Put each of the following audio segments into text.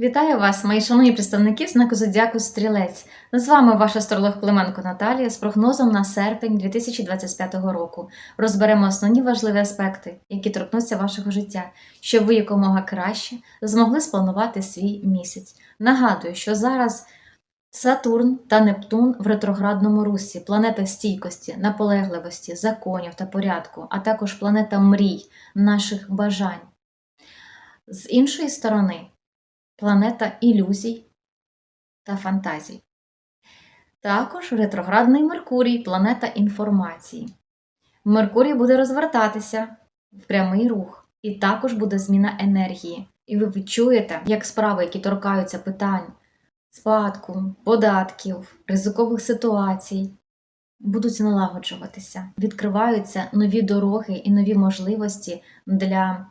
Вітаю вас, мої шановні представники знаку Зодіаку Стрілець. З вами ваш астролог Клименко Наталія з прогнозом на серпень 2025 року. Розберемо основні важливі аспекти, які торкнуться вашого життя, щоб ви якомога краще змогли спланувати свій місяць. Нагадую, що зараз Сатурн та Нептун в ретроградному русі, планета стійкості, наполегливості, законів та порядку, а також планета мрій, наших бажань. З іншої сторони, планета ілюзій та фантазій. Також ретроградний Меркурій, планета інформації. Меркурій буде розвертатися в прямий рух, і також буде зміна енергії. І ви відчуєте, як справи, які торкаються питань спадку, податків, ризикових ситуацій, будуть налагоджуватися. Відкриваються нові дороги і нові можливості для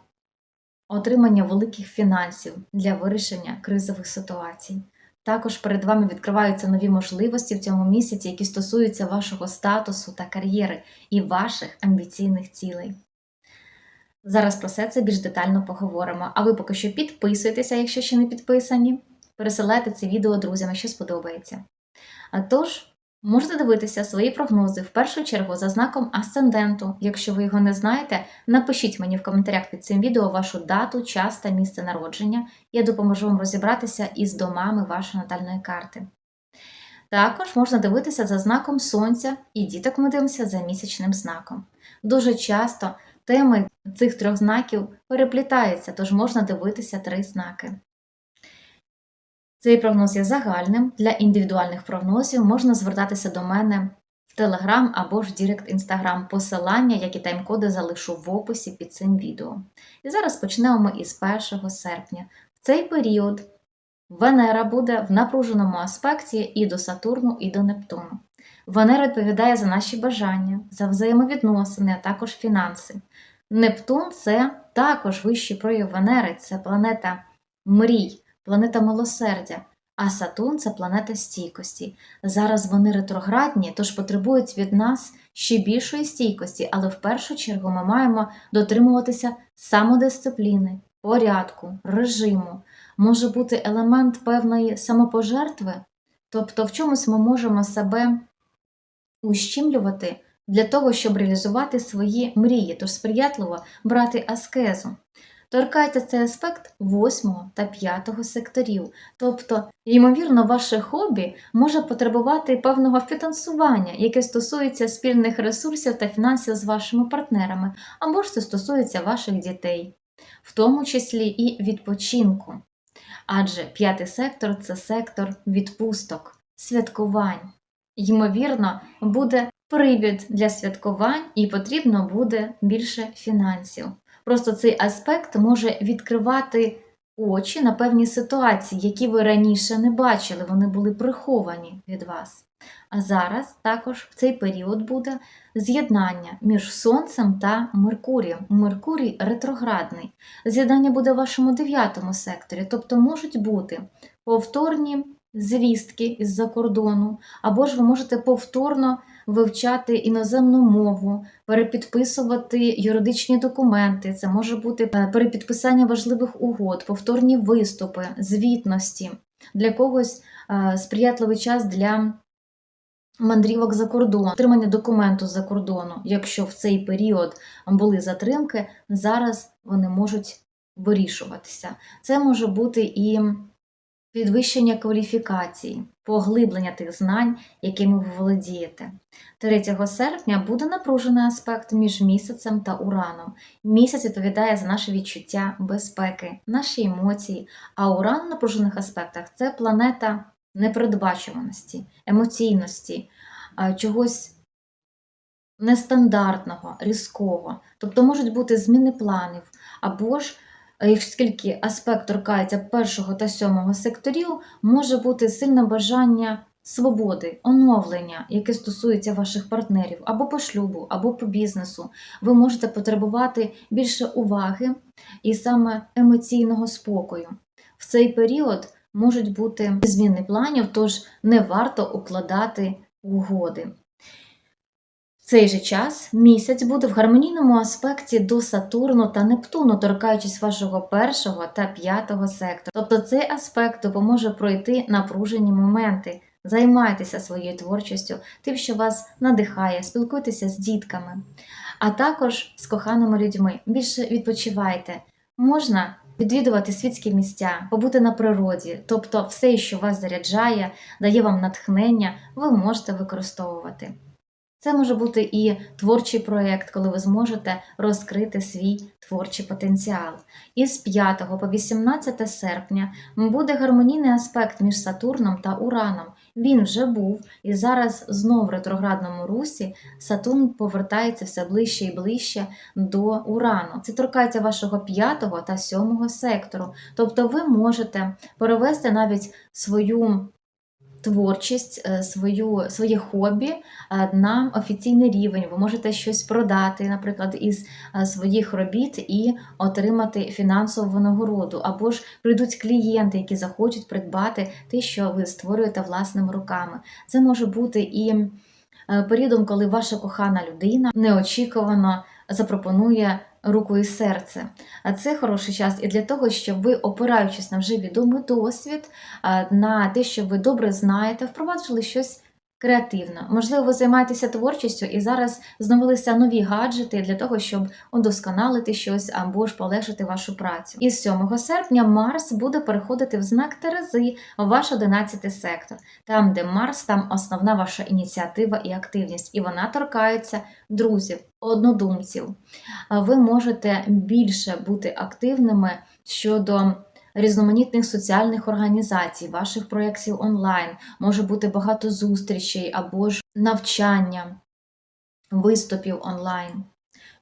отримання великих фінансів для вирішення кризових ситуацій. Також перед вами відкриваються нові можливості в цьому місяці, які стосуються вашого статусу та кар'єри і ваших амбіційних цілей. Зараз про все це більш детально поговоримо. А ви поки що підписуйтеся, якщо ще не підписані. Пересилайте це відео друзям, якщо сподобається. А тож, можете дивитися свої прогнози в першу чергу за знаком асценденту. Якщо ви його не знаєте, напишіть мені в коментарях під цим відео вашу дату, час та місце народження. Я допоможу вам розібратися із домами вашої натальної карти. Також можна дивитися за знаком сонця, і діток ми дивимося за місячним знаком. Дуже часто теми цих трьох знаків переплітаються, тож можна дивитися три знаки. Цей прогноз є загальним. Для індивідуальних прогнозів можна звертатися до мене в Telegram або ж Директ Instagram. Посилання, як і тайм-коди залишу в описі під цим відео. І зараз почнемо із 1 серпня. В цей період Венера буде в напруженому аспекті і до Сатурну, і до Нептуну. Венера відповідає за наші бажання, за взаємовідносини, а також фінанси. Нептун це також вищий прояв Венери, це планета мрій планета милосердя, а Сатурн це планета стійкості. Зараз вони ретроградні, тож потребують від нас ще більшої стійкості, але в першу чергу ми маємо дотримуватися самодисципліни, порядку, режиму. Може бути елемент певної самопожертви, тобто в чомусь ми можемо себе ущімлювати для того, щоб реалізувати свої мрії, тож сприятливо брати аскезу. Торкається цей аспект 8 та 5 секторів, тобто, ймовірно, ваше хобі може потребувати певного фінансування, яке стосується спільних ресурсів та фінансів з вашими партнерами, або ж це стосується ваших дітей, в тому числі і відпочинку. Адже п'ятий сектор це сектор відпусток, святкувань. Ймовірно, буде привід для святкувань і потрібно буде більше фінансів. Просто цей аспект може відкривати очі на певні ситуації, які ви раніше не бачили, вони були приховані від вас. А зараз також в цей період буде з'єднання між Сонцем та Меркурієм. Меркурій ретроградний. З'єднання буде в вашому дев'ятому секторі, тобто можуть бути повторні звістки із-за кордону, або ж ви можете повторно вивчати іноземну мову, перепідписувати юридичні документи. Це може бути е, перепідписання важливих угод, повторні виступи, звітності. Для когось е, сприятливий час для мандрівок за кордон, отримання документу за кордону. Якщо в цей період були затримки, зараз вони можуть вирішуватися. Це може бути і підвищення кваліфікації, поглиблення тих знань, якими ви володієте. 3 серпня буде напружений аспект між місяцем та ураном. Місяць відповідає за наше відчуття безпеки, наші емоції, а уран в напружених аспектах це планета непередбачуваності, емоційності, чогось. Нестандартного, різкого, тобто можуть бути зміни планів, або ж оскільки аспект торкається першого та сьомого секторів, може бути сильне бажання свободи, оновлення, яке стосується ваших партнерів або по шлюбу, або по бізнесу. Ви можете потребувати більше уваги і саме емоційного спокою. В цей період можуть бути зміни планів, тож не варто укладати угоди. Цей же час місяць буде в гармонійному аспекті до Сатурну та Нептуну, торкаючись вашого першого та п'ятого сектора. Тобто цей аспект допоможе пройти напружені моменти. Займайтеся своєю творчістю, тим, що вас надихає, спілкуйтеся з дітками, а також з коханими людьми. Більше відпочивайте. Можна відвідувати світські місця, побути на природі, тобто все, що вас заряджає, дає вам натхнення, ви можете використовувати. Це може бути і творчий проєкт, коли ви зможете розкрити свій творчий потенціал. Із 5 по 18 серпня буде гармонійний аспект між Сатурном та Ураном. Він вже був, і зараз знов в ретроградному русі Сатурн повертається все ближче і ближче до Урану. Це торкається вашого 5 та 7 сектору. Тобто ви можете перевести навіть свою творчість, е, свою, своє хобі е, на офіційний рівень. Ви можете щось продати, наприклад, із е, своїх робіт і отримати фінансову винагороду. Або ж прийдуть клієнти, які захочуть придбати те, що ви створюєте власними руками. Це може бути і періодом, коли ваша кохана людина неочікувано запропонує руку і серце. А це хороший час і для того, щоб ви, опираючись на вже відомий досвід, на те, що ви добре знаєте, впроваджували щось креативне. Можливо, ви займаєтеся творчістю і зараз знавилися нові гаджети для того, щоб удосконалити щось або ж полегшити вашу працю. Із 7 серпня Марс буде переходити в знак Терези, в ваш 11 сектор. Там, де Марс, там основна ваша ініціатива і активність, і вона торкається друзів, однодумців. Ви можете більше бути активними щодо різноманітних соціальних організацій, ваших проєктів онлайн, може бути багато зустрічей або ж навчання, виступів онлайн.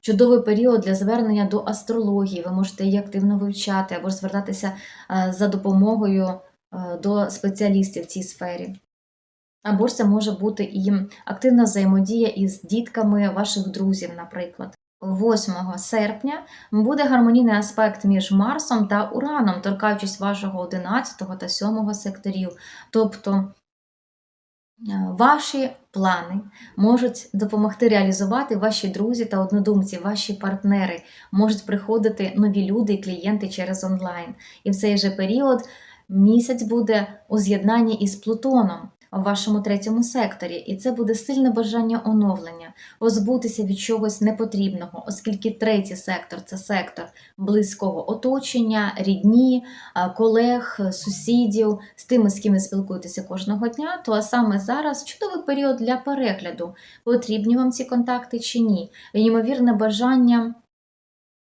Чудовий період для звернення до астрології. Ви можете її активно вивчати або ж звертатися е, за допомогою е, до спеціалістів в цій сфері. Або ж це може бути і активна взаємодія із дітками ваших друзів, наприклад. 8 серпня буде гармонійний аспект між Марсом та Ураном, торкаючись вашого 11 та 7 секторів. Тобто е, ваші плани можуть допомогти реалізувати ваші друзі та однодумці, ваші партнери, можуть приходити нові люди і клієнти через онлайн. І в цей же період місяць буде у з'єднанні із Плутоном в вашому третьому секторі, і це буде сильне бажання оновлення, позбутися від чогось непотрібного, оскільки третій сектор це сектор близького оточення, рідні, колег, сусідів, з тими, з ким ви спілкуєтеся кожного дня. То а саме зараз чудовий період для перегляду, потрібні вам ці контакти чи ні. Ймовірне бажання.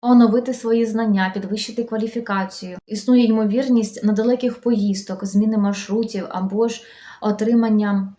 Оновити свої знання, підвищити кваліфікацію. Існує ймовірність недалеких поїздок, зміни маршрутів або ж отримання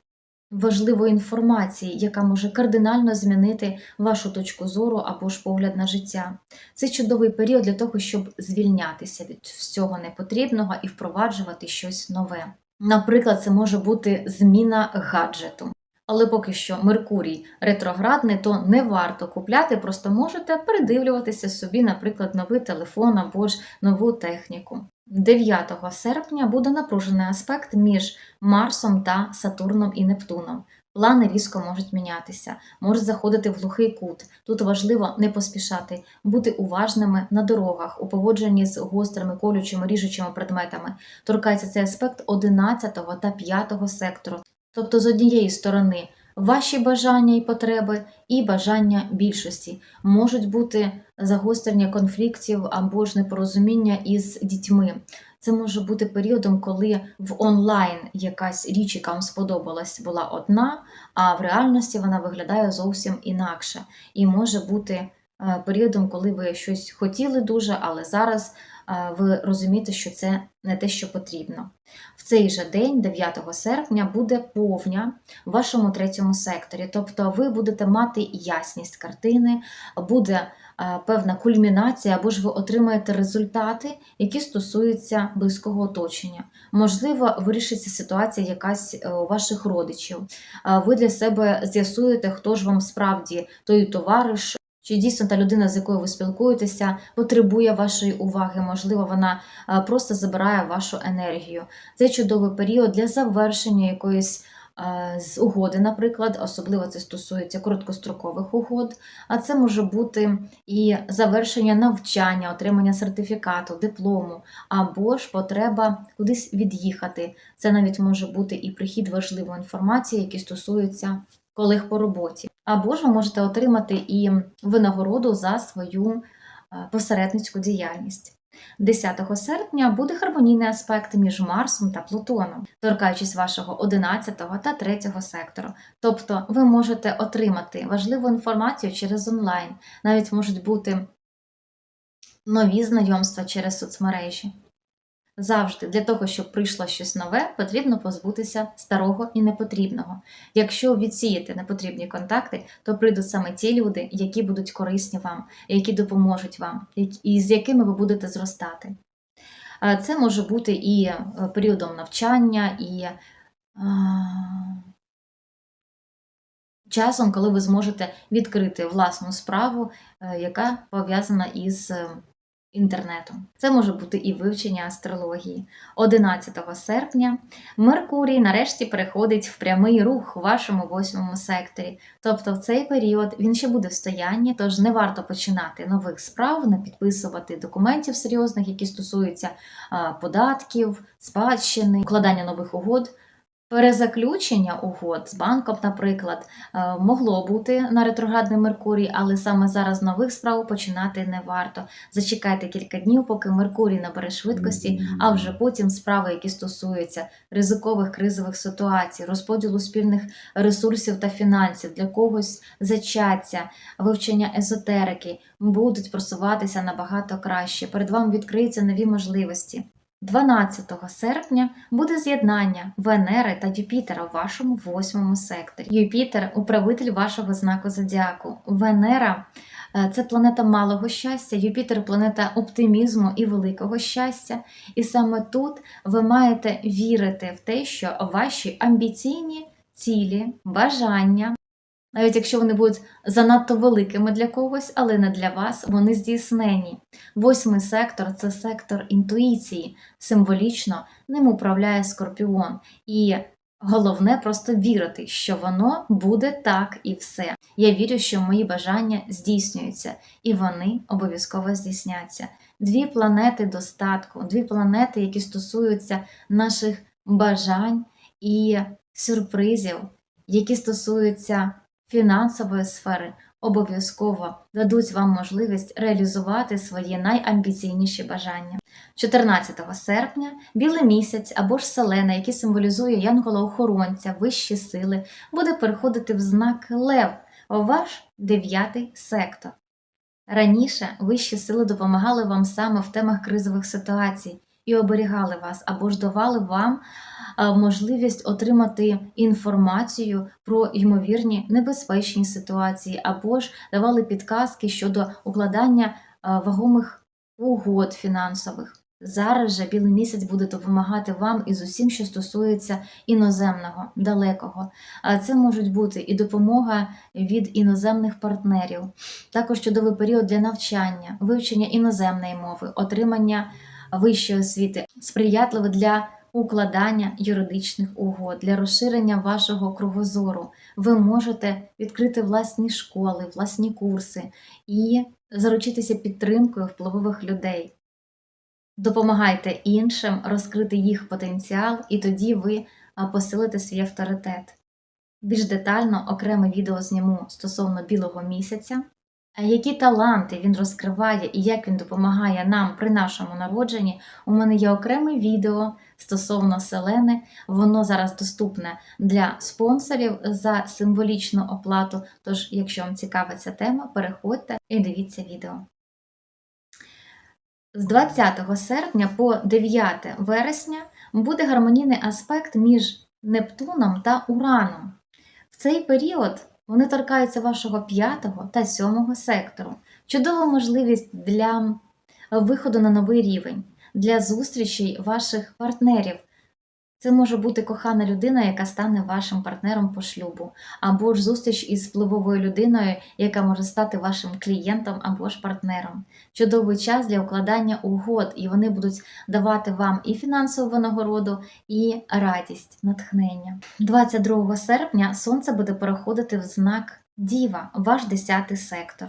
важливої інформації, яка може кардинально змінити вашу точку зору або ж погляд на життя. Це чудовий період для того, щоб звільнятися від всього непотрібного і впроваджувати щось нове. Наприклад, це може бути зміна гаджету. Але поки що Меркурій ретроградний, то не варто купляти, просто можете передивлюватися собі, наприклад, новий телефон або ж нову техніку. 9 серпня буде напружений аспект між Марсом та Сатурном і Нептуном. Плани різко можуть мінятися, можуть заходити в глухий кут. Тут важливо не поспішати, бути уважними на дорогах, у поводженні з гострими, колючими, ріжучими предметами. Торкається цей аспект 11 та 5 сектору. Тобто, з однієї сторони, ваші бажання і потреби, і бажання більшості можуть бути загострення конфліктів або ж непорозуміння із дітьми. Це може бути періодом, коли в онлайн якась річ, яка вам сподобалась, була одна, а в реальності вона виглядає зовсім інакше. І може бути е, періодом, коли ви щось хотіли дуже, але зараз ви розумієте, що це не те, що потрібно. В цей же день, 9 серпня, буде повня в вашому третьому секторі. Тобто ви будете мати ясність картини, буде певна кульмінація, або ж ви отримаєте результати, які стосуються близького оточення. Можливо, вирішиться ситуація якась е, у ваших родичів. Ви для себе з'ясуєте, хто ж вам справді той товариш. Чи дійсно та людина, з якою ви спілкуєтеся, потребує вашої уваги? Можливо, вона е, просто забирає вашу енергію. Це чудовий період для завершення якоїсь е, з угоди, наприклад, особливо це стосується короткострокових угод, а це може бути і завершення навчання, отримання сертифікату, диплому, або ж потреба кудись від'їхати. Це навіть може бути і прихід важливої інформації, які стосуються колег по роботі. Або ж ви можете отримати і винагороду за свою е, посередницьку діяльність. 10 серпня буде гармонійний аспект між Марсом та Плутоном, торкаючись вашого 11 та 3 сектору. Тобто ви можете отримати важливу інформацію через онлайн, навіть можуть бути нові знайомства через соцмережі. Завжди для того, щоб прийшло щось нове, потрібно позбутися старого і непотрібного. Якщо відсіяти непотрібні контакти, то прийдуть саме ті люди, які будуть корисні вам, які допоможуть вам, і з якими ви будете зростати. Це може бути і е, періодом навчання, і часом, коли ви зможете відкрити власну справу, е, яка пов'язана із інтернетом. Це може бути і вивчення астрології. 11 серпня Меркурій нарешті переходить в прямий рух у вашому восьмому секторі. Тобто в цей період він ще буде в стоянні, тож не варто починати нових справ, не підписувати документів серйозних, які стосуються податків, спадщини, укладання нових угод. Перезаключення угод з банком, наприклад, е, могло бути на ретроградний Меркурій, але саме зараз нових справ починати не варто. Зачекайте кілька днів, поки Меркурій набере швидкості, а вже потім справи, які стосуються ризикових кризових ситуацій, розподілу спільних ресурсів та фінансів, для когось зачаття, вивчення езотерики, будуть просуватися набагато краще. Перед вами відкриються нові можливості. 12 серпня буде з'єднання Венери та Юпітера в вашому восьмому секторі. Юпітер управитель вашого знаку зодіаку. Венера е, це планета малого щастя, Юпітер планета оптимізму і великого щастя. І саме тут ви маєте вірити в те, що ваші амбіційні цілі, бажання. Навіть якщо вони будуть занадто великими для когось, але не для вас, вони здійснені. Восьмий сектор це сектор інтуїції, символічно ним управляє скорпіон. І головне просто вірити, що воно буде так і все. Я вірю, що мої бажання здійснюються, і вони обов'язково здійсняться. Дві планети достатку, дві планети, які стосуються наших бажань і сюрпризів, які стосуються фінансової сфери обов'язково дадуть вам можливість реалізувати свої найамбіційніші бажання. 14 серпня білий місяць або ж селена, який символізує янгола-охоронця, вищі сили, буде переходити в знак Лев, ваш дев'ятий сектор. Раніше вищі сили допомагали вам саме в темах кризових ситуацій і оберігали вас або ж давали вам можливість отримати інформацію про ймовірні небезпечні ситуації, або ж давали підказки щодо укладання вагомих угод фінансових. Зараз же білий місяць буде допомагати вам із усім, що стосується іноземного, далекого. А це можуть бути і допомога від іноземних партнерів, також чудовий період для навчання, вивчення іноземної мови, отримання вищої освіти, сприятливе для укладання юридичних угод, для розширення вашого кругозору. Ви можете відкрити власні школи, власні курси і заручитися підтримкою впливових людей. Допомагайте іншим розкрити їх потенціал, і тоді ви посилите свій авторитет. Більш детально окреме відео зніму стосовно білого місяця, які таланти він розкриває і як він допомагає нам при нашому народженні. У мене є окреме відео стосовно селени. Воно зараз доступне для спонсорів за символічну оплату. Тож, якщо вам цікава ця тема, переходьте і дивіться відео. З 20 серпня по 9 вересня буде гармонійний аспект між Нептуном та Ураном. В цей період вони торкаються вашого п'ятого та сьомого сектору. Чудова можливість для виходу на новий рівень, для зустрічей ваших партнерів. Це може бути кохана людина, яка стане вашим партнером по шлюбу, або ж зустріч із впливовою людиною, яка може стати вашим клієнтом або ж партнером. Чудовий час для укладання угод, і вони будуть давати вам і фінансову винагороду, і радість, натхнення. 22 серпня сонце буде переходити в знак Діва, ваш 10 сектор.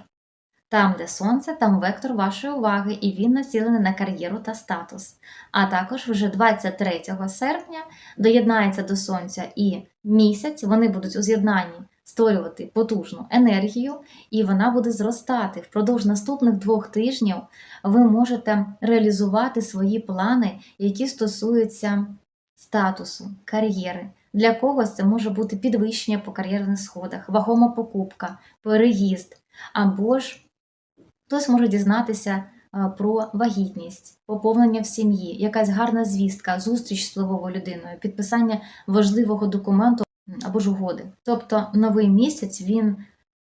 Там, де сонце, там вектор вашої уваги, і він націлений на кар'єру та статус. А також вже 23 серпня доєднається до сонця і місяць, вони будуть у з'єднанні створювати потужну енергію, і вона буде зростати. Впродовж наступних двох тижнів ви можете реалізувати свої плани, які стосуються статусу, кар'єри. Для когось це може бути підвищення по кар'єрних сходах, вагома покупка, переїзд або ж Хтось може дізнатися е, про вагітність, поповнення в сім'ї, якась гарна звістка, зустріч з впливовою людиною, підписання важливого документу або ж угоди. Тобто новий місяць він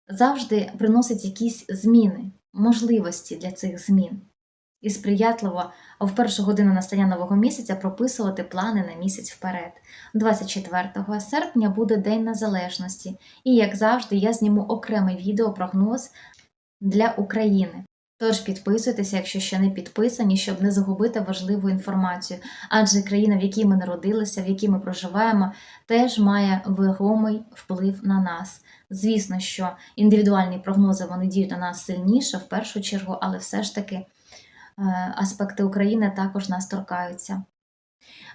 завжди приносить якісь зміни, можливості для цих змін. І сприятливо в першу годину настання нового місяця прописувати плани на місяць вперед. 24 серпня буде День Незалежності, і, як завжди, я зніму окремий відеопрогноз для України. Тож підписуйтеся, якщо ще не підписані, щоб не загубити важливу інформацію. Адже країна, в якій ми народилися, в якій ми проживаємо, теж має вагомий вплив на нас. Звісно, що індивідуальні прогнози вони діють на нас сильніше в першу чергу, але все ж таки е, аспекти України також нас торкаються.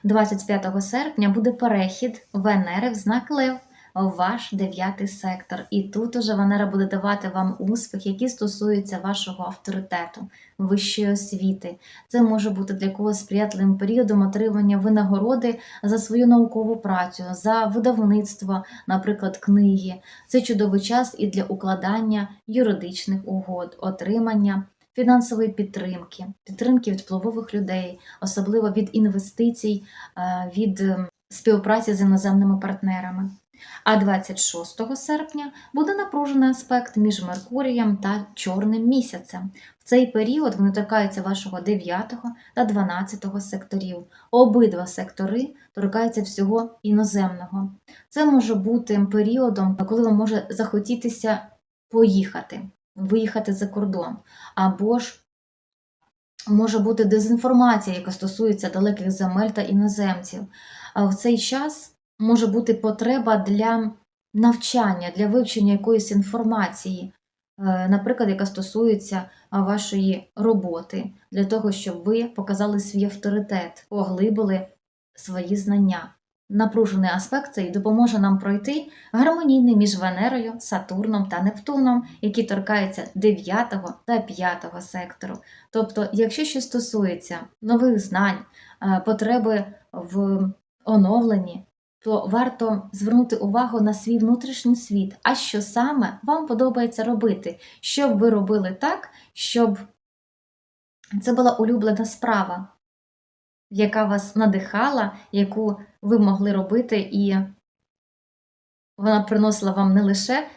25 серпня буде перехід Венери в знак Лев ваш дев'ятий сектор. І тут уже Венера буде давати вам успіх, які стосуються вашого авторитету, вищої освіти. Це може бути для когось сприятливим періодом отримання винагороди за свою наукову працю, за видавництво, наприклад, книги. Це чудовий час і для укладання юридичних угод, отримання. Фінансової підтримки, підтримки від впливових людей, особливо від інвестицій, е, від співпраці з іноземними партнерами. А 26 серпня буде напружений аспект між Меркурієм та Чорним місяцем. В цей період вони торкаються вашого 9 та 12 секторів. Обидва сектори торкаються всього іноземного. Це може бути періодом, коли вам може захотітися поїхати, виїхати за кордон, або ж може бути дезінформація, яка стосується далеких земель та іноземців. А в цей час може бути потреба для навчання, для вивчення якоїсь інформації, е, наприклад, яка стосується вашої роботи, для того, щоб ви показали свій авторитет, поглибили свої знання. Напружений аспект цей допоможе нам пройти гармонійний між Венерою, Сатурном та Нептуном, які торкаються 9 та 5 сектору. Тобто, якщо щось стосується нових знань, е, потреби в оновленні, то варто звернути увагу на свій внутрішній світ, а що саме вам подобається робити, щоб ви робили так, щоб це була улюблена справа, яка вас надихала, яку ви могли робити, і вона приносила вам не лише е,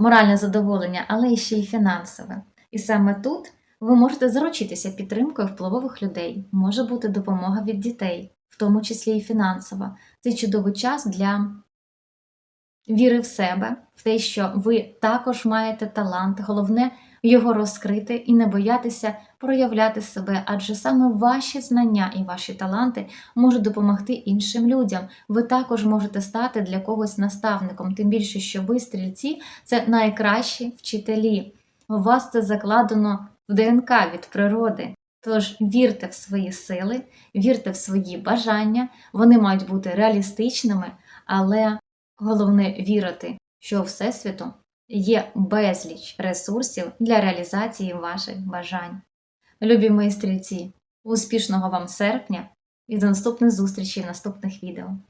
моральне задоволення, але й ще й фінансове. І саме тут ви можете заручитися підтримкою впливових людей, може бути допомога від дітей тому числі і фінансова. Це чудовий час для віри в себе, в те, що ви також маєте талант, головне його розкрити і не боятися проявляти себе, адже саме ваші знання і ваші таланти можуть допомогти іншим людям. Ви також можете стати для когось наставником, тим більше, що ви, стрільці, це найкращі вчителі. У вас це закладено в ДНК від природи. Тож вірте в свої сили, вірте в свої бажання, вони мають бути реалістичними, але головне вірити, що у Всесвіту є безліч ресурсів для реалізації ваших бажань. Любі мої стрільці, успішного вам серпня і до наступних зустрічей в наступних відео!